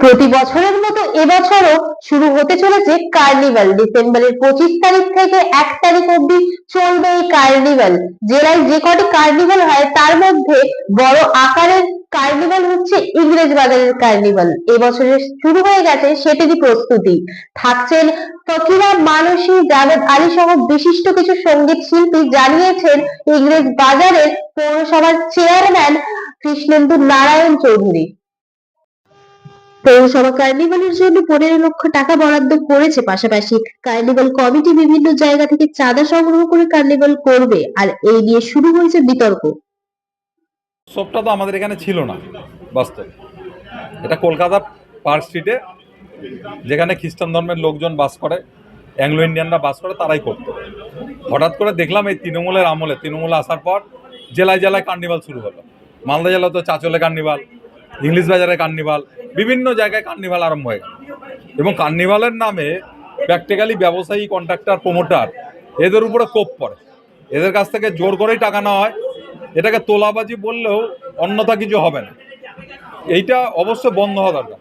প্রতি বছরের মতো এবছরও শুরু হতে চলেছে কার্নিভাল ডিসেম্বরের পঁচিশ তারিখ থেকে এক তারিখ অবধি চলবে এই কার্নিভাল জেলায় যে কটি কার্নিভাল হয়, তার মধ্যে বড় আকারের কার্নিভাল হচ্ছে ইংরেজ বাজারের কার্নিভাল এবছরের শুরু হয়ে গেছে সেটিরই প্রস্তুতি। থাকছেন ফকিরা মানসী, জাভেদ আলী সহ বিশিষ্ট কিছু সংগীত শিল্পী জানিয়েছেন ইংরেজ বাজারের পৌরসভার চেয়ারম্যান কৃষ্ণেন্দু নারায়ণ চৌধুরী। পৌরসভা কার্নিভালের জন্য পনেরো লক্ষ টাকা বরাদ্দ করেছে পাশাপাশি কার্নিভাল কমিটি বিভিন্ন জায়গা থেকে চাঁদা সংগ্রহ করে কার্নিভাল করবে আর এই নিয়ে শুরু হয়েছে বিতর্ক। উৎসবটা তো আমাদের এখানে ছিল না, বাস্তব। এটা কলকাতা পার্ক স্ট্রিটে যেখানে খ্রিস্টান ধর্মের লোকজন বাস করে অ্যাংলো ইন্ডিয়ানরা বাস করে, তারাই করতো। হঠাৎ করে দেখলাম এই তৃণমূলের আমলে, তৃণমূল আসার পর জেলায় জেলায় কার্নিভাল শুরু হলো। মালদা জেলা তো চাচলে কার্নিভাল ইংলিশ বাজারে কার্নিভাল, বিভিন্ন জায়গায় কার্নিভাল আরম্ভ হয়ে গেল। এবং কার্নিভালের নামে প্র্যাকটিক্যালি ব্যবসায়ী কন্ট্রাক্টর প্রোমোটার এদের উপরে কোপ পড়ে। এদের কাছ থেকে জোর করেই টাকা নেওয়া হয়। এটাকে তোলাবাজি বললেও অন্যথা কিছু হবে না। এইটা অবশ্য বন্ধ হওয়া দরকার।